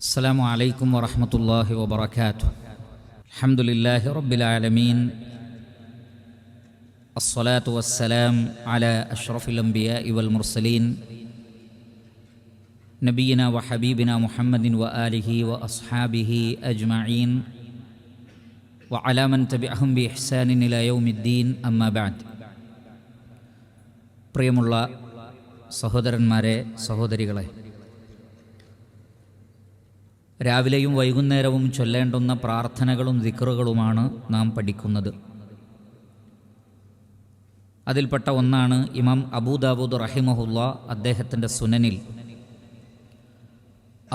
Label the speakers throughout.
Speaker 1: السلام عليكم ورحمة الله وبركاته الحمد لله رب العالمين الصلاة والسلام على أشرف الأنبياء والمرسلين نبينا وحبيبنا محمد وآله وأصحابه أجمعين وعلى من تبعهم بإحسان إلى يوم الدين أما بعد പ്രിയമുള്ള സഹോദരന്മാരെ സഹോദരികളെ രാവിലെയും വൈകുന്നേരവും ചൊല്ലേണ്ടുന്ന പ്രാർത്ഥനകളും ദിക്റുകളുമാണ് നാം പഠിക്കുന്നത്. അതിൽപ്പെട്ട ഒന്നാണ് ഇമാം അബൂദാബൂദ് റഹിമഹുല്ല അദ്ദേഹത്തിന്റെ സുനനിൽ.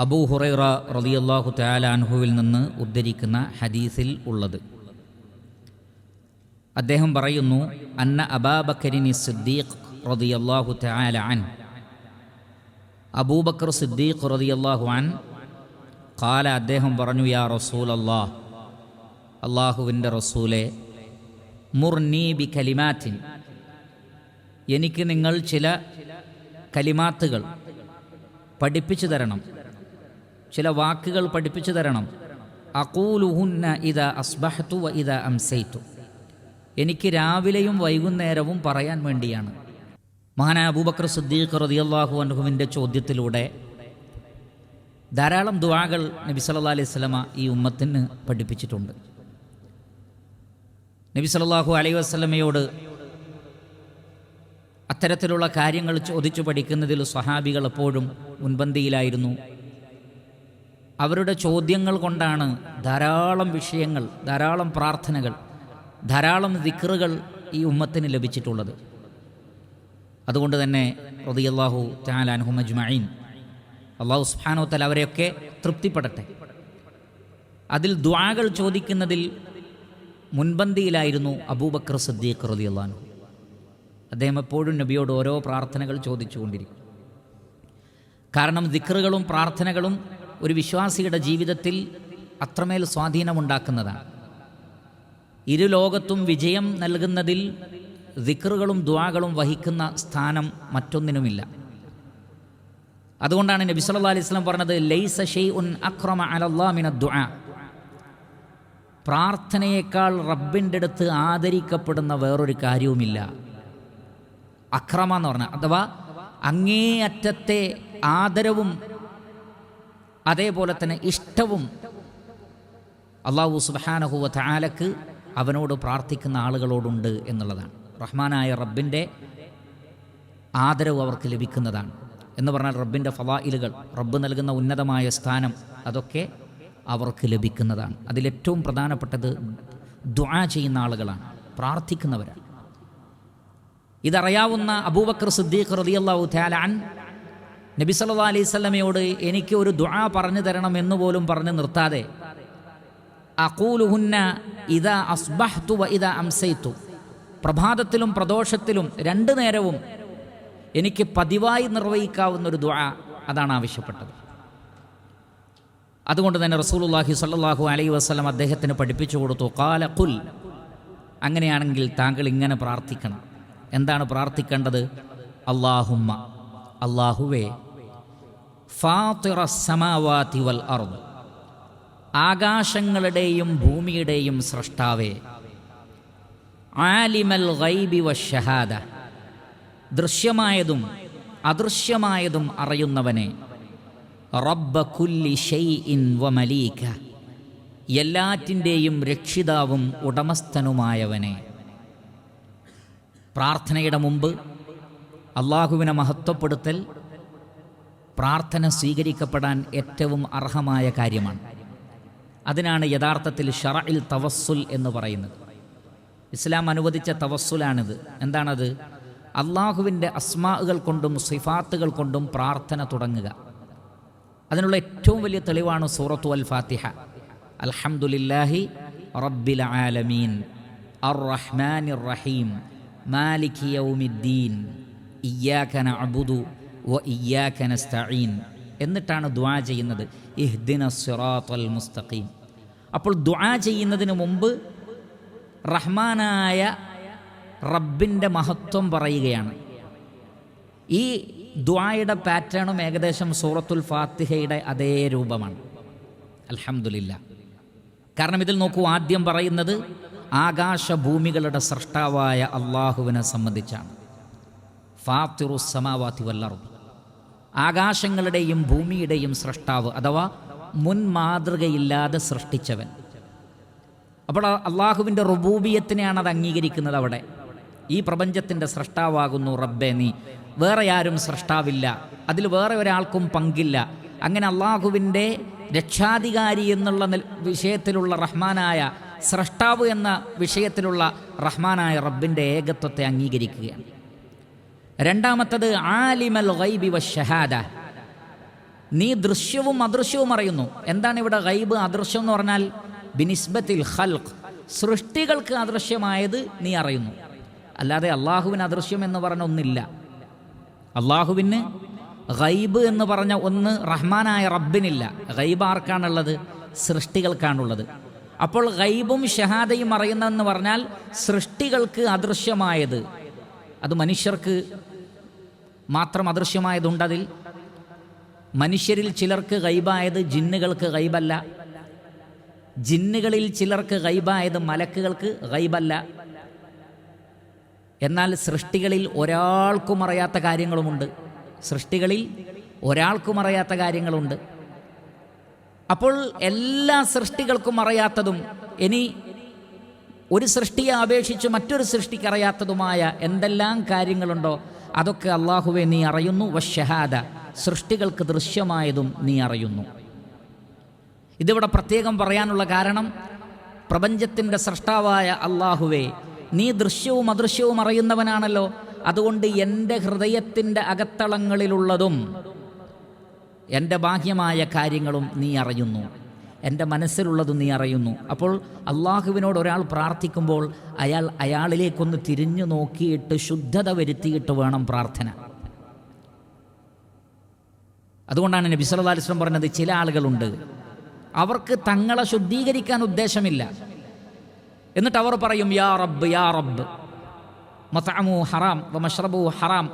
Speaker 1: അബൂ ഹുറൈറ റളിയല്ലാഹു തആല അൻഹുവിൽ നിന്ന് ഉദ്ധരിക്കുന്ന ഹദീസിൽ ഉള്ളത്. അദ്ദേഹം പറയുന്നു അന്ന അബാബക്കരിനി സിദ്ദീഖ് റളിയല്ലാഹു തആല അൻ. അബൂബക്കർ സിദ്ദീഖ് റളിയല്ലാഹു അൻ കാല അദ്ദേഹം പറഞ്ഞു യാ റസൂൽ അള്ളാഹ് അള്ളാഹുവിന്റെ റസൂലെ മുർനീ ബി കലിമാറ്റിൻ എനിക്ക് നിങ്ങൾ ചില കലിമാത്തുകൾ പഠിപ്പിച്ചു തരണം. ചില വാക്കുകൾ പഠിപ്പിച്ചു തരണം. അകൂലുഹുന്ന ഇത അസ്ബഹത്തു വ ഇത അംസൈത്തു എനിക്ക് രാവിലെയും വൈകുന്നേരവും പറയാൻ വേണ്ടിയാണ്. മഹാനായ അബൂബക്കർ സിദ്ദീഖ് റളിയല്ലാഹു അനുഹുവിന്റെ ചോദ്യത്തിലൂടെ ധാരാളം ദുവാകൾ നബി സല്ലാ അലൈഹി സ്വലമ ഈ ഉമ്മത്തിന് പഠിപ്പിച്ചിട്ടുണ്ട്. നബി സല്ലല്ലാഹു അലൈഹി വസ്ലമയോട് അത്തരത്തിലുള്ള കാര്യങ്ങൾ ചോദിച്ചു പഠിക്കുന്നതിൽ സ്വഹാബികൾ എപ്പോഴും മുൻപന്തിയിലായിരുന്നു. അവരുടെ ചോദ്യങ്ങൾ കൊണ്ടാണ് ധാരാളം വിഷയങ്ങൾ ധാരാളം പ്രാർത്ഥനകൾ ധാരാളം ദിക്റുകൾ ഈ ഉമ്മത്തിന് ലഭിച്ചിട്ടുള്ളത്. അതുകൊണ്ട് തന്നെ റളിയല്ലാഹു തആല അൻഹു മജ്മഈൻ അള്ളാഹു സുബ്ഹാനഹു തആല അവരെയൊക്കെ തൃപ്തിപ്പെടട്ടെ അതിൽ ദ്വാകൾ ചോദിക്കുന്നതിൽ മുൻപന്തിയിലായിരുന്നു അബൂബക്കർ സദ്ദീഖ് റളിയല്ലാഹു അൻഹു. അദ്ദേഹം എപ്പോഴും നബിയോട് ഓരോ പ്രാർത്ഥനകൾ ചോദിച്ചുകൊണ്ടിരിക്കും. കാരണം ദിക്റുകളും പ്രാർത്ഥനകളും ഒരു വിശ്വാസിയുടെ ജീവിതത്തിൽ അത്രമേൽ സ്വാധീനമുണ്ടാക്കുന്നതാണ്. ഇരു ലോകത്തും വിജയം നൽകുന്നതിൽ ദിക്റുകളും ദ്വാകളും വഹിക്കുന്ന സ്ഥാനം മറ്റൊന്നിനുമില്ല. അതുകൊണ്ടാണ് നബി സല്ലല്ലാഹു അലൈഹി വസല്ലം പറഞ്ഞത് ലൈസ ഷൈഉൻ അക്രമ അലല്ലാഹ് മിന ദുആ. പ്രാർത്ഥനയേക്കാൾ റബ്ബിന്റെ അടുത്ത് ആദരിക്കപ്പെടുന്ന വേറൊരു കാര്യവുമില്ല. അക്രമ എന്ന് പറഞ്ഞാൽ അഥവാ അങ്ങേയറ്റത്തെ ആദരവും അതേപോലെ തന്നെ ഇഷ്ടവും അള്ളാഹു സുബാനഹുവ താലക്ക് അവനോട് പ്രാർത്ഥിക്കുന്ന ആളുകളോടുണ്ട് എന്നുള്ളതാണ്. റഹ്മാനായ റബ്ബിന്റെ ആദരവ് അവർക്ക് ലഭിക്കുന്നതാണ്. എന്ന് പറഞ്ഞാൽ റബ്ബിന്റെ ഫവായിലുകൾ റബ്ബ് നൽകുന്ന ഉന്നതമായ സ്ഥാനം അതൊക്കെ അവർക്ക് ലഭിക്കുന്നതാണ്. അതിലേറ്റവും പ്രധാനപ്പെട്ടത് ദ്വാ ചെയ്യുന്ന ആളുകളാണ് പ്രാർത്ഥിക്കുന്നവരാണ്. ഇതറിയാവുന്ന അബൂബക്കർ സിദ്ദീഖ് റളിയല്ലാഹു തആല അൻ നബി സല്ലാ അലൈഹി എനിക്ക് ഒരു ദുആ പറഞ്ഞു തരണം എന്ന് പോലും പറഞ്ഞ് നിർത്താതെ അഖൂലുഹുന്ന ഇദാ അസ്ബഹ്തു വ ഇദാ അംസൈതു. പ്രഭാതത്തിലും പ്രദോഷത്തിലും രണ്ടു നേരവും എനിക്ക് പതിവായി നിർവഹിക്കാവുന്ന ഒരു ദുആ അതാണ് ആവശ്യപ്പെട്ടത്. അതുകൊണ്ട് തന്നെ റസൂലുള്ളാഹി സ്വല്ലല്ലാഹു അലൈ വസല്ലം അദ്ദേഹത്തിന് പഠിപ്പിച്ചു കൊടുത്തു കാല കുൽ അങ്ങനെയാണെങ്കിൽ താങ്കൾ ഇങ്ങനെ പ്രാർത്ഥിക്കണം. എന്താണ് പ്രാർത്ഥിക്കേണ്ടത്? അള്ളാഹുമ്മ അള്ളാഹുവേ ഫാത്തിറ സമാവാതി വൽ അർദ്. ആകാശങ്ങളുടെയും ഭൂമിയുടെയും സൃഷ്ടാവേ ആലിമൽ ഗൈബി വഷഹാദ ദൃശ്യമായതും അദൃശ്യമായതും അറിയുന്നവനെ. റബ്ബ കുല്ലി വ മലീക. എല്ലാറ്റിന്റെയും രക്ഷിതാവും ഉടമസ്ഥനുമായവനെ. പ്രാർത്ഥനയുടെ മുമ്പ് അള്ളാഹുവിനെ മഹത്വപ്പെടുത്തൽ പ്രാർത്ഥന സ്വീകരിക്കപ്പെടാൻ ഏറ്റവും അർഹമായ കാര്യമാണ്. അതിനാണ് യഥാർത്ഥത്തിൽ ഷറയിൽ തവസ്സുൽ എന്ന് പറയുന്നത്. ഇസ്ലാം അനുവദിച്ച തവസ്സുലാണിത്. എന്താണത്? അള്ളാഹുവിന്റെ അസ്മാകൾ കൊണ്ടും സിഫാത്തുകൾ കൊണ്ടും പ്രാർത്ഥന തുടങ്ങുക. അതിനുള്ള ഏറ്റവും വലിയ തെളിവാണ് സൂറത്തു അൽ ഫാത്തിഹ അൽഹംദുലില്ലാഹി റബ്ബിൽ ആലമീൻ. അർ റഹ്മാൻ റഹീം മാലിക് യൗമിദ്ദീൻ. ഇയ്യാക അബുദു വ ഇയ്യാക നസ്തഈൻ. എന്നിട്ടാണ് ദ്വാ ചെയ്യുന്നത്. ഇഹ്ദിന സിറാത്തൽ മുസ്തഖീം. അപ്പോൾ ദ്വാ ചെയ്യുന്നതിന് മുമ്പ് റഹ്മാനായ റബ്ബിന്റെ മഹത്വം പറയുകയാണ്. ഈ ദ്വായുടെ പാറ്റേണും ഏകദേശം സൂറത്തുൽ ഫാത്തിഹയുടെ അതേ രൂപമാണ്. അലഹമുല്ല കാരണം ഇതിൽ നോക്കൂ ആദ്യം പറയുന്നത് ആകാശഭൂമികളുടെ സൃഷ്ടാവായ അള്ളാഹുവിനെ സംബന്ധിച്ചാണ്. ഫാത്തിറു സമാവാത്തി വല്ലറും. ആകാശങ്ങളുടെയും ഭൂമിയുടെയും സൃഷ്ടാവ് അഥവാ മുൻ മാതൃകയില്ലാതെ സൃഷ്ടിച്ചവൻ. അപ്പോൾ അള്ളാഹുവിന്റെ റുബൂബിയത്തിനെയാണ് അത് അംഗീകരിക്കുന്നത് അവിടെ. ഈ പ്രപഞ്ചത്തിന്റെ സൃഷ്ടാവാകുന്നു റബ്ബെ നീ. വേറെ ആരും സൃഷ്ടാവില്ല അതിൽ വേറെ ഒരാൾക്കും പങ്കില്ല. അങ്ങനെ അള്ളാഹുവിന്റെ രക്ഷാധികാരി എന്നുള്ള വിഷയത്തിലുള്ള റഹ്മാനായ സൃഷ്ടാവ് എന്ന വിഷയത്തിലുള്ള റഹ്മാനായ റബ്ബിന്റെ ഏകത്വത്തെ അംഗീകരിക്കുകയാണ്. രണ്ടാമത്തത് ആലിമൽ ഗൈബി വശഹാദ നീ ദൃശ്യവും അദൃശ്യവും അറിയുന്നു. എന്താണ് ഇവിടെ ഗൈബ് അദൃശ്യം എന്ന് പറഞ്ഞാൽ? ബിനിസ്ബത്തിൽ ഹൽഖ് സൃഷ്ടികൾക്ക് അദൃശ്യമായത് നീ അറിയുന്നു. അല്ലാതെ അള്ളാഹുവിന് അദൃശ്യം എന്ന് പറഞ്ഞ ഒന്നില്ല. അള്ളാഹുവിന് ഗൈബ് എന്ന് പറഞ്ഞ ഒന്ന് റഹ്മാനായ റബ്ബിനില്ല. ഗൈബ് ആർക്കാണുള്ളത്? സൃഷ്ടികൾക്കാണുള്ളത്. അപ്പോൾ ഗൈബും ഷഹാദയും അറിയുന്നതെന്ന് പറഞ്ഞാൽ സൃഷ്ടികൾക്ക് അദൃശ്യമായത്. അത് മനുഷ്യർക്ക് മാത്രം അദൃശ്യമായതുണ്ടതിൽ മനുഷ്യരിൽ ചിലർക്ക് ഗൈബായത് ജിന്നുകൾക്ക് ഗൈബല്ല. ജിന്നുകളിൽ ചിലർക്ക് ഗൈബായത് മലക്കുകൾക്ക് ഗൈബല്ല. എന്നാൽ സൃഷ്ടികളിൽ ഒരാൾക്കും അറിയാത്ത കാര്യങ്ങളുമുണ്ട്. സൃഷ്ടികളിൽ ഒരാൾക്കും അറിയാത്ത കാര്യങ്ങളുണ്ട്. അപ്പോൾ എല്ലാ സൃഷ്ടികൾക്കും അറിയാത്തതും ഇനി ഒരു സൃഷ്ടിയെ അപേക്ഷിച്ച് മറ്റൊരു സൃഷ്ടിക്ക് അറിയാത്തതുമായ എന്തെല്ലാം കാര്യങ്ങളുണ്ടോ അതൊക്കെ അള്ളാഹുവെ നീ അറിയുന്നു. വശഹാദ സൃഷ്ടികൾക്ക് ദൃശ്യമായതും നീ അറിയുന്നു. ഇതിവിടെ പ്രത്യേകം പറയാനുള്ള കാരണം പ്രപഞ്ചത്തിന്റെ സൃഷ്ടാവായ അള്ളാഹുവെ നീ ദൃശ്യവും അദൃശ്യവും അറിയുന്നവനാണല്ലോ. അതുകൊണ്ട് എന്റെ ഹൃദയത്തിന്റെ അകത്തളങ്ങളിലുള്ളതും എന്റെ ബാഹ്യമായ കാര്യങ്ങളും നീ അറിയുന്നു. എന്റെ മനസ്സിലുള്ളതും നീ അറിയുന്നു. അപ്പോൾ അള്ളാഹുവിനോട് ഒരാൾ പ്രാർത്ഥിക്കുമ്പോൾ അയാൾ അയാളിലേക്കൊന്ന് തിരിഞ്ഞു നോക്കിയിട്ട് ശുദ്ധത വരുത്തിയിട്ട് വേണം പ്രാർത്ഥന. അതുകൊണ്ടാണ് നബി വസല്ലം പറഞ്ഞത് ചില ആളുകളുണ്ട്. അവർക്ക് തങ്ങളെ ശുദ്ധീകരിക്കാൻ ഉദ്ദേശമില്ല. എന്നിട്ട് അവർ പറയും യാ റബ്ബ് യാ റബ്ബ്. മതഅമു ഹറാം വ മഷ്റബു ഹറാം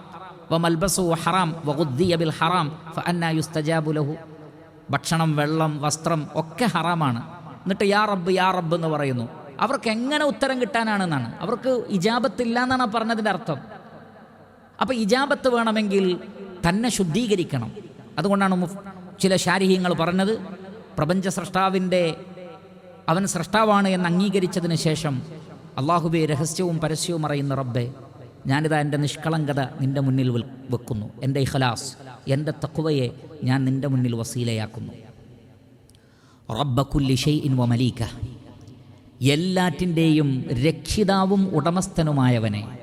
Speaker 1: വ മൽബസു ഹറാം വ വഗുദ്ദിയ ബിൽ ഹറാം ഫഅന്നാ യുസ്തജാബു ലഹു. ഭക്ഷണം വെള്ളം വസ്ത്രം ഒക്കെ ഹറാമാണ്. എന്നിട്ട് യാ റബ്ബ് യാ റബ്ബ് എന്ന് പറയുന്നു. അവർക്ക് എങ്ങനെ ഉത്തരം കിട്ടാനാണെന്നാണ്. അവർക്ക് ഇജാബത്തില്ല എന്നാണ് പറഞ്ഞതിന്റെ അർത്ഥം. അപ്പോൾ ഇജാബത്ത് വേണമെങ്കിൽ തന്നെ ശുദ്ധീകരിക്കണം. അതുകൊണ്ടാണ് ചില ശാരീഹ്യങ്ങൾ പറഞ്ഞത് പ്രപഞ്ച സൃഷ്ടാവിന്റെ അവൻ സൃഷ്ടാവാണ് എന്ന് അംഗീകരിച്ചതിന് ശേഷം അള്ളാഹുബെ രഹസ്യവും പരസ്യവും അറിയുന്ന റബ്ബെ ഞാനിതാ എന്റെ നിഷ്കളങ്കത നിന്റെ മുന്നിൽ വെക്കുന്നു. എന്റെ ഇഖലാസ് എന്റെ തക്കുവയെ ഞാൻ നിന്റെ മുന്നിൽ വസീലയാക്കുന്നു. റബ്ബക്കുല്ലി ഷെയ്ഇൻ വ മലീക. എല്ലാറ്റിന്റെയും രക്ഷിതാവും ഉടമസ്ഥനുമായവനെ.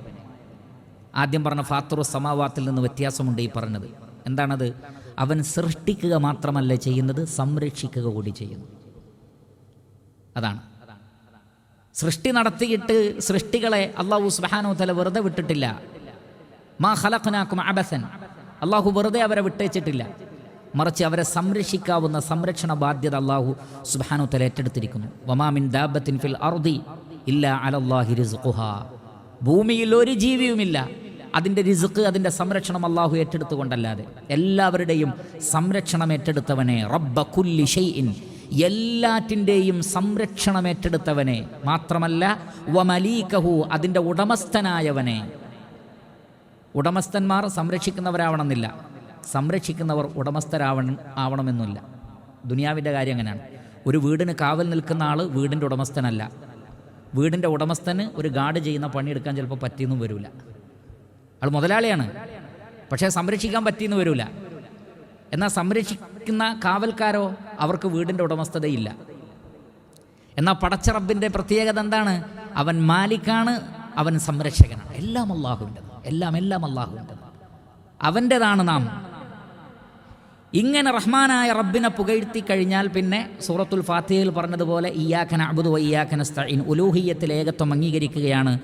Speaker 1: ആദ്യം പറഞ്ഞ ഫാത്തുറു സമാവാത്തിൽ നിന്ന് വ്യത്യാസമുണ്ട് ഈ പറഞ്ഞത്. എന്താണത്? അവൻ സൃഷ്ടിക്കുക മാത്രമല്ല ചെയ്യുന്നത് സംരക്ഷിക്കുക കൂടി ചെയ്യുന്നു. അതാണ്. സൃഷ്ടി നടത്തിയിട്ട് സൃഷ്ടികളെ അള്ളാഹു സുബാനോ തല വെറുതെ വിട്ടിട്ടില്ല. മാ ഹലഖനാക്കും അബസൻ. അള്ളാഹു വെറുതെ അവരെ വിട്ടേച്ചിട്ടില്ല. മറിച്ച് അവരെ സംരക്ഷിക്കാവുന്ന സംരക്ഷണ ബാധ്യത അള്ളാഹു സുബാനു തല ഏറ്റെടുത്തിരിക്കുന്നു. വമാമിൻ ദാബത്തിൻ ഫിൽ അർദി ഇല്ല അലല്ലാഹി റിസ്ഖുഹാ. ഭൂമിയിൽ ഒരു ജീവിയുമില്ല. അതിന്റെ റിസുക്ക് അതിന്റെ സംരക്ഷണം അള്ളാഹു ഏറ്റെടുത്തുകൊണ്ടല്ലാതെ. എല്ലാവരുടെയും സംരക്ഷണം ഏറ്റെടുത്തവനെ റബ്ബ കുല്ലി ഷെയ്ഇൻ എല്ലാറ്റിന്റെയും സംരക്ഷണം ഏറ്റെടുത്തവനെ മാത്രമല്ല വമലീകഹു അതിന്റെ ഉടമസ്ഥനായവനെ. ഉടമസ്ഥന്മാർ സംരക്ഷിക്കുന്നവരാവണമെന്നില്ല. സംരക്ഷിക്കുന്നവർ ഉടമസ്ഥരാവണം ആവണമെന്നില്ല. ദുനിയാവിന്റെ കാര്യം അങ്ങനെയാണ്. ഒരു വീടിന് കാവൽ നിൽക്കുന്ന ആൾ വീടിന്റെ ഉടമസ്ഥനല്ല. വീടിന്റെ ഉടമസ്ഥന് ഒരു ഗാർഡ് ചെയ്യുന്ന പണിയെടുക്കാൻ ചിലപ്പോൾ പറ്റിയെന്നും വരില്ല ആൾ മുതലാളിയാണ്. പക്ഷേ സംരക്ഷിക്കാൻ പറ്റിയെന്ന് വരില്ല എന്നാൽ സംരക്ഷിക്കുന്ന കാവൽക്കാരോ അവർക്ക് വീടിന്റെ ഉടമസ്ഥതയില്ല. എന്നാൽ പടച്ചറബിന്റെ പ്രത്യേകത എന്താണ്? അവൻ മാലിക്കാണ് അവൻ സംരക്ഷകനാണ്. എല്ലാം അള്ളാഹുവിന്റെ എല്ലാം എല്ലാം അള്ളാഹുവിന്റെ അവന്റെതാണ് നാം. ഇങ്ങനെ റഹ്മാനായ റബ്ബിനെ പുകഴ്ത്തി കഴിഞ്ഞാൽ പിന്നെ സൂറത്തുൽ ഫാത്തിഹയിൽ പറഞ്ഞതുപോലെ ഇയാഖന അബുദു ഇയാഖന സ്തഈൻ ഉലൂഹിയത്തിൽ ഏകത്വം അംഗീകരിക്കുകയാണ്.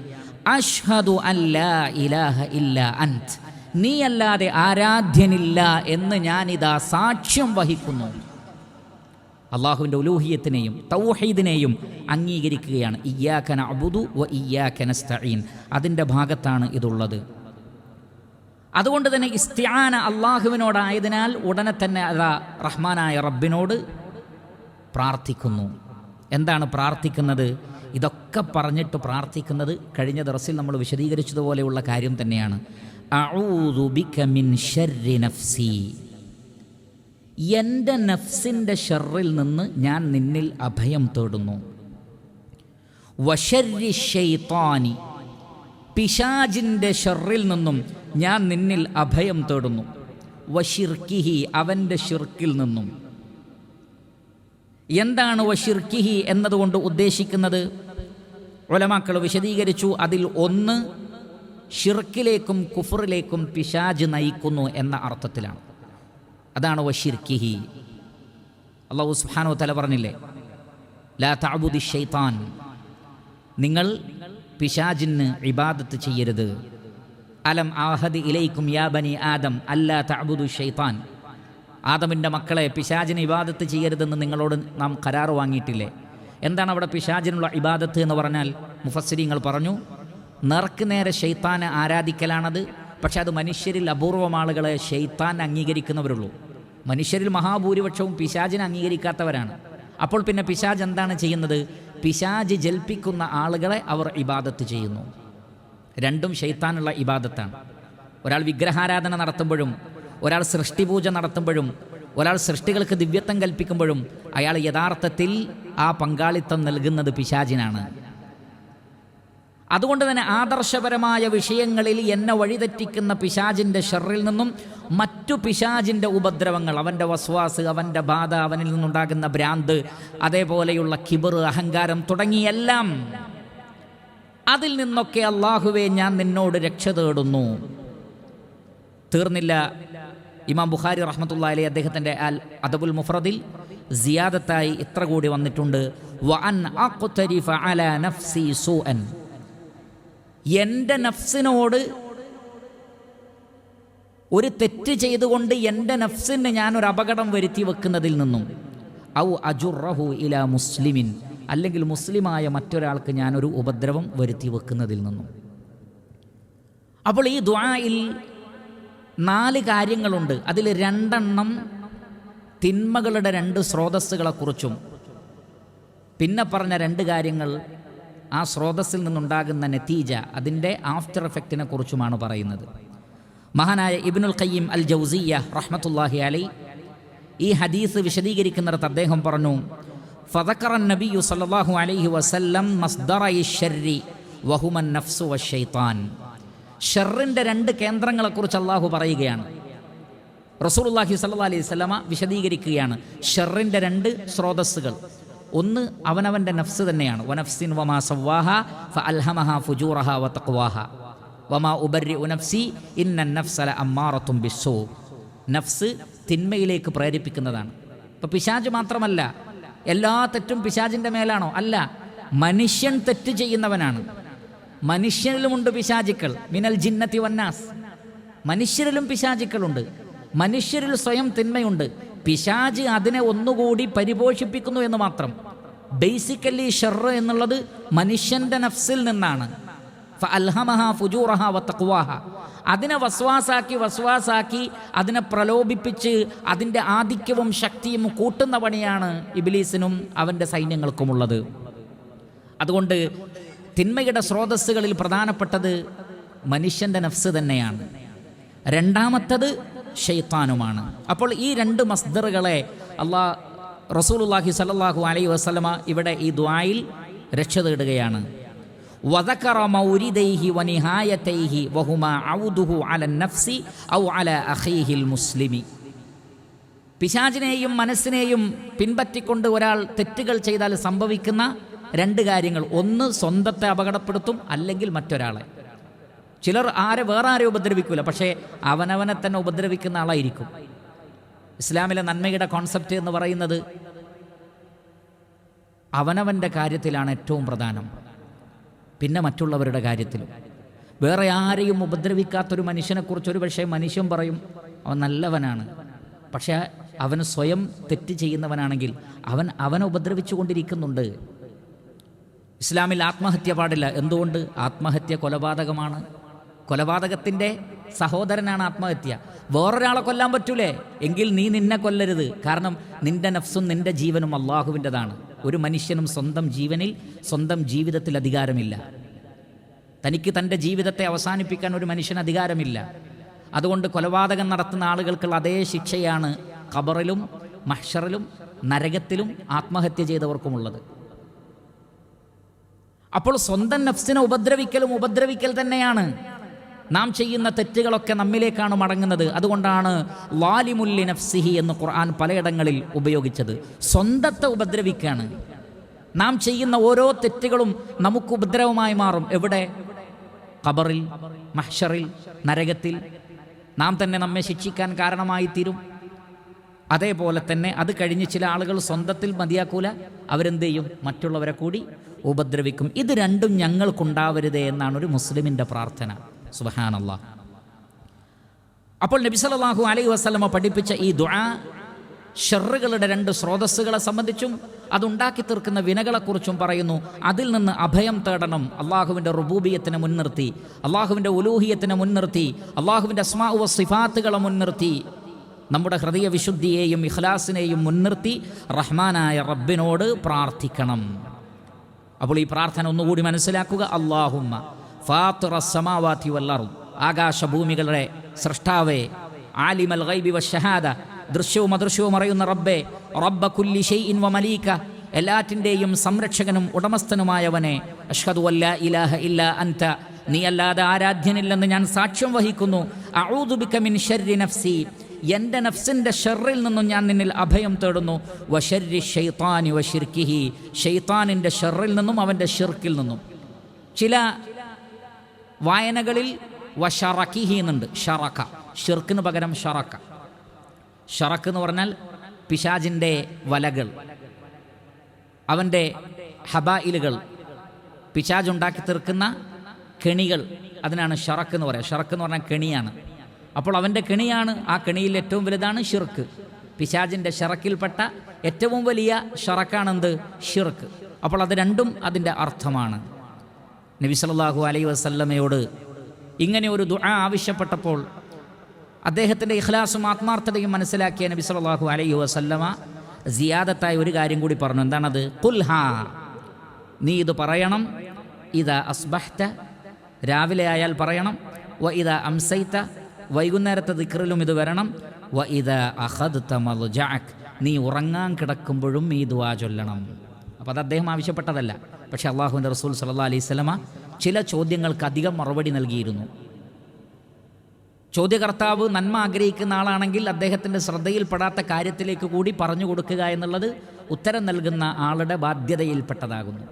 Speaker 1: അഷ്ഹദു അല്ലാ ഇലാഹ ഇല്ല അൻത്. നീയല്ലാതെ ആരാധ്യനില്ല എന്ന് ഞാനിതാ സാക്ഷ്യം വഹിക്കുന്നു. അള്ളാഹുവിന്റെ ഉലൂഹിയത്തിനെയും തൗഹീദിനെയും അംഗീകരിക്കുകയാണ്. ഇയ്യാഖന അബുദു വ ഇയ്യാഖന സ്തഈൻ അതിന്റെ ഭാഗത്താണ് ഇതുള്ളത്. അതുകൊണ്ട് തന്നെ ഇസ്തിയാന അള്ളാഹുവിനോടായതിനാൽ ഉടനെ തന്നെ അതാ റഹ്മാനായ റബ്ബിനോട് പ്രാർത്ഥിക്കുന്നു. എന്താണ് പ്രാർത്ഥിക്കുന്നത്? ഇതൊക്കെ പറഞ്ഞിട്ട് പ്രാർത്ഥിക്കുന്നത് കഴിഞ്ഞ ദിവസം നമ്മൾ വിശദീകരിച്ചതുപോലെയുള്ള കാര്യം തന്നെയാണ്. മിൻ ഷർരി നഫ്സി. എന്റെ നഫ്സിന്റെ ഷെറിൽ നിന്ന് ഞാൻ നിന്നിൽ അഭയം തേടുന്നു. വശരി ഷെയ്ത്താനി പിശാജിന്റെ ഷെറിൽ നിന്നും ഞാൻ നിന്നിൽ അഭയം തേടുന്നു. വഷിർക്കിഹി അവന്റെ ഷിർക്കിൽ നിന്നും. എന്താണ് വഷിർക്കിഹി എന്നതുകൊണ്ട് ഉദ്ദേശിക്കുന്നത്? ഒലമാക്കൾ വിശദീകരിച്ചു. അതിൽ ഒന്ന് ഷിർക്കിലേക്കും കുഫറിലേക്കും പിശാജ് നയിക്കുന്നു എന്ന അർത്ഥത്തിലാണ്. അതാണ് വഷിർക്കിഹി അള്ളാഹു സുഹാനോ തല പറഞ്ഞില്ലേ? ലാ താബുദി ഷെയ്ത്താൻ നിങ്ങൾ പിശാജിന് ഇബാദത്ത് ചെയ്യരുത്. അലം ആഹദ് ഇലൈക്കും യാ ബനി ആദം അല്ലാ തഅബുദു ഷെയ്ത്താൻ ആദമിന്റെ മക്കളെ പിശാജിന് ഇബാദത്ത് ചെയ്യരുതെന്ന് നിങ്ങളോട് നാം കരാർ വാങ്ങിയിട്ടില്ലേ? എന്താണ് അവിടെ പിശാജിനുള്ള ഇബാദത്ത് എന്ന് പറഞ്ഞാൽ മുഫസ്സിരിങ്ങൾ പറഞ്ഞു? നേർക്ക് നേരെ ഷെയ്ത്താനെ ആരാധിക്കലാണത്. പക്ഷെ അത് മനുഷ്യരിൽ അപൂർവം ആളുകളെ ഷെയ്ത്താൻ അംഗീകരിക്കുന്നവരുള്ളൂ. മനുഷ്യരിൽ മഹാഭൂരിപക്ഷവും പിശാജിനെ അംഗീകരിക്കാത്തവരാണ്. അപ്പോൾ പിന്നെ പിശാജ് എന്താണ് ചെയ്യുന്നത്? പിശാജ് ജൽപ്പിക്കുന്ന ആളുകളെ അവർ ഇബാദത്ത് ചെയ്യുന്നു. രണ്ടും ഷെയ്ത്താനുള്ള ഇബാദത്താണ്. ഒരാൾ വിഗ്രഹാരാധന നടത്തുമ്പോഴും ഒരാൾ സൃഷ്ടിപൂജ നടത്തുമ്പോഴും ഒരാൾ സൃഷ്ടികൾക്ക് ദിവ്യത്വം കൽപ്പിക്കുമ്പോഴും അയാൾ യഥാർത്ഥത്തിൽ ആ പങ്കാളിത്തം നൽകുന്നത് പിശാജിനാണ് അതുകൊണ്ട് തന്നെ ആദർശപരമായ വിഷയങ്ങളിൽ എന്നെ വഴിതെറ്റിക്കുന്ന പിശാജിന്റെ ഷെറിൽ നിന്നും മറ്റു പിശാജിന്റെ ഉപദ്രവങ്ങൾ അവന്റെ വസ്വാസ് അവന്റെ ബാധ അവനിൽ നിന്നുണ്ടാകുന്ന ഭ്രാന്ത് അതേപോലെയുള്ള കിബർ അഹങ്കാരം തുടങ്ങിയെല്ലാം അതിൽ നിന്നൊക്കെ അള്ളാഹുവെ ഞാൻ നിന്നോട് രക്ഷ തേടുന്നു. തീർന്നില്ല. ഇമാം ബുഖാരി റഹ്മത്തുള്ള അലി അദ്ദേഹത്തിന്റെ അൽ അദബുൽ മുഫ്രദിൽ സിയാദത്തായി ഇത്ര കൂടി വന്നിട്ടുണ്ട്. വഅൻ അലാ നഫ്സി സൂഅൻ. എന്റെ നഫ്സിനോട് ഒരു തെറ്റ് ചെയ്തുകൊണ്ട് എന്റെ നഫ്സിന് ഒരു അപകടം വരുത്തി വെക്കുന്നതിൽ നിന്നും. ഔ അജുറഹു ഇല മുസ്ലിമിൻ. അല്ലെങ്കിൽ മുസ്ലിമായ മറ്റൊരാൾക്ക് ഞാനൊരു ഉപദ്രവം വരുത്തി വെക്കുന്നതിൽ നിന്നും. അപ്പോൾ ഈ ദ്വായിൽ നാല് കാര്യങ്ങളുണ്ട്. അതിൽ രണ്ടെണ്ണം തിന്മകളുടെ രണ്ട് സ്രോതസ്സുകളെക്കുറിച്ചും. പിന്നെ പറഞ്ഞ രണ്ട് കാര്യങ്ങൾ ആ സ്രോതസ്സിൽ നിന്നുണ്ടാകുന്ന നതീജ അതിന്റെ ആഫ്റ്റർ എഫക്റ്റിനെ കുറിച്ചുമാണ് പറയുന്നത്. മഹാനായ ഇബിനുൽ ഖയ്യിം അൽ ജൗസിയ റഹ്മത്തുല്ലാഹി അലൈ ഈ ഹദീസ് വിശദീകരിക്കുന്നിടത്ത് അദ്ദേഹം പറഞ്ഞു ഫതക്കറൻ നബിയു സല്ലല്ലാഹു അലൈഹി വസല്ലം മസ്ദറയി ഷർരി വഹുമൻ നഫ്സു വഷൈത്താൻ ഷെറിന്റെ രണ്ട് കേന്ദ്രങ്ങളെക്കുറിച്ച് അള്ളാഹു പറയുകയാണ്. റസൂലുള്ളാഹി സല്ലാ അലൈഹി വസല്ലമ വിശദീകരിക്കുകയാണ്. ഷെറിന്റെ രണ്ട് സ്രോതസ്സുകൾ. ഒന്ന് അവനവന്റെ നഫ്സ് തന്നെയാണ്. വനഫ്സിൻ വമാ സവ്വാഹ ഫ അൽഹമഹ ഫുജൂറഹ വമാ ഉബരി ഉനഫ്സി ഇന്ന നഫ്സല അമ്മാറത്തും ബിസ്സോ. നഫ്സ് തിന്മയിലേക്ക് പ്രേരിപ്പിക്കുന്നതാണ്. ഇപ്പം പിശാജ് മാത്രമല്ല എല്ലാ തെറ്റും പിശാജിന്റെ മേലാണോ? അല്ല മനുഷ്യൻ തെറ്റ് ചെയ്യുന്നവനാണ്. മനുഷ്യനിലുമുണ്ട് പിശാചുക്കൾ മിനൽ ജിന്നത്തി വന്നാസ് മനുഷ്യരിലും പിശാചുക്കളുണ്ട്. മനുഷ്യരിൽ സ്വയം തിന്മയുണ്ട്. പിശാജ് അതിനെ ഒന്നുകൂടി പരിപോഷിപ്പിക്കുന്നു എന്ന് മാത്രം. ബേസിക്കലി ഷെറ് എന്നുള്ളത് മനുഷ്യന്റെ നഫ്സിൽ നിന്നാണ്. അതിനെ വസ്വാസാക്കി വസ്വാസാക്കി അതിനെ പ്രലോഭിപ്പിച്ച് അതിന്റെ ആധിക്യവും ശക്തിയും കൂട്ടുന്ന പണിയാണ് ഇബിലീസിനും അവന്റെ സൈന്യങ്ങൾക്കുമുള്ളത്. അതുകൊണ്ട് തിന്മയുടെ സ്രോതസ്സുകളിൽ പ്രധാനപ്പെട്ടത് മനുഷ്യന്റെ നഫ്സ് തന്നെയാണ്. രണ്ടാമത്തത് ഷെയ്ത്താനുമാണ് അപ്പോൾ ഈ രണ്ട് മസ്ദറുകളെ അള്ളാ റസൂലുല്ലാഹി സലാഹു അലൈ വസല്ലമ ഇവിടെ ഈ ദ്വായിൽ രക്ഷ തേടുകയാണ് വദക്കറ മൗരിദൈഹി ഔദുഹു ഔ അല മുസ്ലിമി. പിശാചിനെയും മനസ്സിനെയും പിൻപറ്റിക്കൊണ്ട് ഒരാൾ തെറ്റുകൾ ചെയ്താൽ സംഭവിക്കുന്ന രണ്ട് കാര്യങ്ങൾ. ഒന്ന് സ്വന്തത്തെ അപകടപ്പെടുത്തും അല്ലെങ്കിൽ മറ്റൊരാളെ. ചിലർ ആരെ വേറെ ആരെ ഉപദ്രവിക്കൂല പക്ഷേ അവനവനെ തന്നെ ഉപദ്രവിക്കുന്ന ആളായിരിക്കും. ഇസ്ലാമിലെ നന്മയുടെ കോൺസെപ്റ്റ് എന്ന് പറയുന്നത് അവനവന്റെ കാര്യത്തിലാണ് ഏറ്റവും പ്രധാനം പിന്നെ മറ്റുള്ളവരുടെ കാര്യത്തിലും. വേറെ ആരെയും ഉപദ്രവിക്കാത്തൊരു മനുഷ്യനെക്കുറിച്ച് ഒരു പക്ഷേ മനുഷ്യൻ പറയും അവൻ നല്ലവനാണ്. പക്ഷേ അവന് സ്വയം തെറ്റ് ചെയ്യുന്നവനാണെങ്കിൽ അവൻ അവനെ ഉപദ്രവിച്ചു കൊണ്ടിരിക്കുന്നുണ്ട്. ഇസ്ലാമിൽ ആത്മഹത്യ പാടില്ല. എന്തുകൊണ്ട്? ആത്മഹത്യ കൊലപാതകമാണ്. കൊലപാതകത്തിന്റെ സഹോദരനാണ് ആത്മഹത്യ. വേറൊരാളെ കൊല്ലാൻ പറ്റൂലേ? എങ്കിൽ നീ നിന്നെ കൊല്ലരുത്. കാരണം നിന്റെ നഫ്സും നിന്റെ ജീവനും അള്ളാഹുവിന്റെതാണ്. ഒരു മനുഷ്യനും സ്വന്തം ജീവനിൽ സ്വന്തം ജീവിതത്തിൽ അധികാരമില്ല. തനിക്ക് തന്റെ ജീവിതത്തെ അവസാനിപ്പിക്കാൻ ഒരു മനുഷ്യന് അധികാരമില്ല. അതുകൊണ്ട് കൊലപാതകം നടത്തുന്ന ആളുകൾക്കുള്ള അതേ ശിക്ഷയാണ് ഖബറിലും മഹ്ഷറിലും നരകത്തിലും ആത്മഹത്യ ചെയ്തവർക്കുമുള്ളത്. അപ്പോൾ സ്വന്തം നഫ്സിനെ ഉപദ്രവിക്കലും ഉപദ്രവിക്കൽ തന്നെയാണ്. നാം ചെയ്യുന്ന തെറ്റുകളൊക്കെ നമ്മിലേക്കാണ് മടങ്ങുന്നത്. അതുകൊണ്ടാണ് വാലിമുല്ലി നഫ്സിഹി എന്ന് ഖുർആൻ പലയിടങ്ങളിൽ ഉപയോഗിച്ചത്. സ്വന്തത്തെ ഉപദ്രവിക്കാണ്. നാം ചെയ്യുന്ന ഓരോ തെറ്റുകളും നമുക്ക് ഉപദ്രവമായി മാറും. എവിടെ? ഖബറിൽ മഹ്ഷറിൽ നരകത്തിൽ. നാം തന്നെ നമ്മെ ശിക്ഷിക്കാൻ കാരണമായി തീരും അതേപോലെ തന്നെ അത് കഴിഞ്ഞ് ചില ആളുകൾ സ്വന്തത്തിൽ മതിയാക്കൂല. അവരെന്ത് ചെയ്യും മറ്റുള്ളവരെ കൂടി ഉപദ്രവിക്കും. ഇത് രണ്ടും ഞങ്ങൾക്കുണ്ടാവരുതേ എന്നാണ് ഒരു മുസ്ലിമിന്റെ പ്രാർത്ഥന. സുബഹാനല്ല അപ്പോൾ നബി സല്ലല്ലാഹു അലൈഹി വസ്ലമ പഠിപ്പിച്ച ഈ ദുആ ഷെറുകളുടെ രണ്ട് സ്രോതസ്സുകളെ സംബന്ധിച്ചും അതുണ്ടാക്കി തീർക്കുന്ന വിനകളെക്കുറിച്ചും പറയുന്നു. അതിൽ നിന്ന് അഭയം തേടണം. അള്ളാഹുവിന്റെ റുബൂബിയത്തിനെ മുൻനിർത്തി. അള്ളാഹുവിന്റെ ഉലൂഹിയത്തിനെ മുൻനിർത്തി. അള്ളാഹുവിന്റെ അസ്മാഉവ സിഫാത്തുകളെ മുൻനിർത്തി. നമ്മുടെ ഹൃദയ വിശുദ്ധിയെയും ഇഖ്ലാസിനെയും മുൻനിർത്തി റഹ്മാനായ റബ്ബിനോട് പ്രാർത്ഥിക്കണം. അപ്പോൾ ഈ പ്രാർത്ഥന ഒന്നുകൂടി മനസ്സിലാക്കുക. അള്ളാഹുമ്മ ഫാത്തിറ സമാവാത്തി വല്ലറും ആകാശഭൂമികളുടെ സൃഷ്ടാവേ ആലിമൽ ഗൈബി ഷഹാദ ദൃശ്യവും അദൃശ്യവും അറിയുന്ന റബ്ബെ റബ്ബ കുല്ലി ഷെയ്ഇൻ വ മലീക്ക എല്ലാറ്റിന്റെയും സംരക്ഷകനും ഉടമസ്ഥനുമായവനെ അഷ്ഹദു അല്ല ഇലാഹ ഇല്ല അൻത. നീ അല്ലാതെ ആരാധ്യനില്ലെന്ന് ഞാൻ സാക്ഷ്യം വഹിക്കുന്നു. അഊദു ബിക മിൻ ശർരി നഫ്സി. എന്റെ നഫ്സിന്റെ ഷെറിൽ നിന്നും ഞാൻ നിന്നിൽ അഭയം തേടുന്നു. വഷരി ഷെയ്ത്താനി വഷിർക്കിഹി ഷെയ്ത്താനിന്റെ ഷെറിൽ നിന്നും അവന്റെ ഷിർക്കിൽ നിന്നും. ചില വായനകളിൽ വഷറക്കിഹി എന്നുണ്ട്. ഷറക്ക ഷിർക്കിന് പകരം ഷറക്ക ഷറക്ക് എന്ന് പറഞ്ഞാൽ പിശാജിന്റെ വലകൾ. അവന്റെ ഹബായിലുകൾ. പിശാജ് ഉണ്ടാക്കി തീർക്കുന്ന കെണികൾ. അതിനാണ് ഷറക്ക് എന്ന് പറയുക. ഷറക്ക് എന്ന് പറഞ്ഞാൽ കെണിയാണ്. അപ്പോൾ അവന്റെ കെണിയാണ് ആ കെണിയിൽ ഏറ്റവും വലുതാണ് ഷിർക്ക് പിശാജിന്റെ ഷറക്കിൽപ്പെട്ട ഏറ്റവും വലിയ ഷറക്കാണെന്ത് ഷിർക്ക് അപ്പോൾ അത് രണ്ടും അതിന്റെ അർത്ഥമാണ്. നബി അലൈ വസല്ലമയോട് ഇങ്ങനെ ഒരു ദുആ ആവശ്യപ്പെട്ടപ്പോൾ അദ്ദേഹത്തിന്റെ ഇഖ്ലാസും ആത്മാർത്ഥതയും മനസ്സിലാക്കിയ നബി സല്ലല്ലാഹു അലൈഹി വസല്ലമ സിയാദത്തായ ഒരു കാര്യം കൂടി പറഞ്ഞു. എന്താണത്? കുൽഹാ നീ ഇത് പറയണം. ഇത അസ്ബഹ്ത. രാവിലെ ആയാൽ പറയണം. വ ഇത അംസൈത്ത വൈകുന്നേരത്തെ ദിക്റിലും ഇത് വരണം. വ ഇതാ അഹദ്ത മൽജഅക് നീ ഉറങ്ങാൻ കിടക്കുമ്പോഴും ഈ ദുആ ചൊല്ലണം. അപ്പോൾ അത് അദ്ദേഹം ആവശ്യപ്പെട്ടതല്ല. പക്ഷേ അള്ളാഹുവിന്റെ റസൂൽ സല്ലാ അലൈഹി സ്വലമ ചില ചോദ്യങ്ങൾക്ക് അധികം മറുപടി നൽകിയിരുന്നു. ചോദ്യകർത്താവ് നന്മ ആഗ്രഹിക്കുന്ന ആളാണെങ്കിൽ അദ്ദേഹത്തിന്റെ ശ്രദ്ധയിൽപ്പെടാത്ത കാര്യത്തിലേക്ക് കൂടി പറഞ്ഞു കൊടുക്കുക എന്നുള്ളത് ഉത്തരം നൽകുന്ന ആളുടെ ബാധ്യതയിൽപ്പെട്ടതാകുന്നു.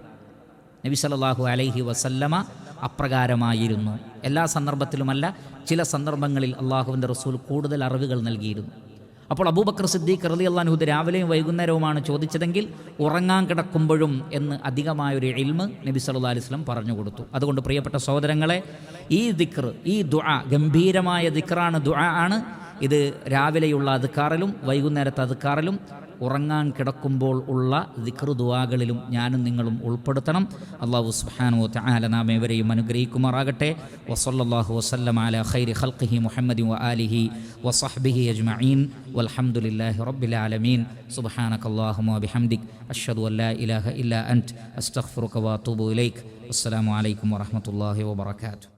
Speaker 1: നബി സല്ലല്ലാഹു അലൈഹി വസല്ലമ അപ്രകാരമായിരുന്നു. എല്ലാ സന്ദർഭത്തിലുമല്ല ചില സന്ദർഭങ്ങളിൽ അള്ളാഹുവിന്റെ റസൂൽ കൂടുതൽ അറിവുകൾ നൽകിയിരുന്നു. അപ്പോൾ അബൂബക്കർ സിദ്ദീഖ് റലി അള്ളാഹുദ് രാവിലെയും വൈകുന്നേരവുമാണ് ചോദിച്ചതെങ്കിൽ ഉറങ്ങാൻ കിടക്കുമ്പോഴും എന്ന് അധികമായൊരു ഇൽമ് നബി സല്ലാ അലിസ്ലം പറഞ്ഞു കൊടുത്തു. അതുകൊണ്ട് പ്രിയപ്പെട്ട സഹോദരങ്ങളെ ഈ ദിക്ർ ഈ ദുആ ഗംഭീരമായ ദിക്റാണ് ദുആ ആണ്. ഇത് രാവിലെയുള്ള അതുക്കാറിലും വൈകുന്നേരത്തെ അതുക്കാറിലും ഉറങ്ങാൻ കിടക്കുമ്പോൾ ഉള്ള ദിക്ർ ദുവാകളിലും ഞാനും നിങ്ങളും ഉൾപ്പെടുത്തണം. അള്ളാഹു സുബ്ഹാനഹു തആല നാം ഏവരെയും അനുഗ്രഹിക്കുമാറാകട്ടെ. വസല്ലല്ലാഹു വസ്ലം അല ഖൈരി ഖൽഖിഹി മുഹമ്മദി വ വസഹ്ബിഹി അജ്മഈൻ. വൽഹംദുലില്ലാഹി റബ്ബിൽ ആലമീൻ. സുബ്ഹാനകല്ലാഹുമ്മ വബിഹംദിക് അഷ്ഹദു അല്ലാ ഇലാഹ ഇല്ലാ അൻത്. അസ്തഗ്ഫിറുക വഅതൂബു ഇലൈക്. അസ്സലാമു അലൈക്കും വറഹ്മത്തുള്ളാഹി വബറകാതുഹു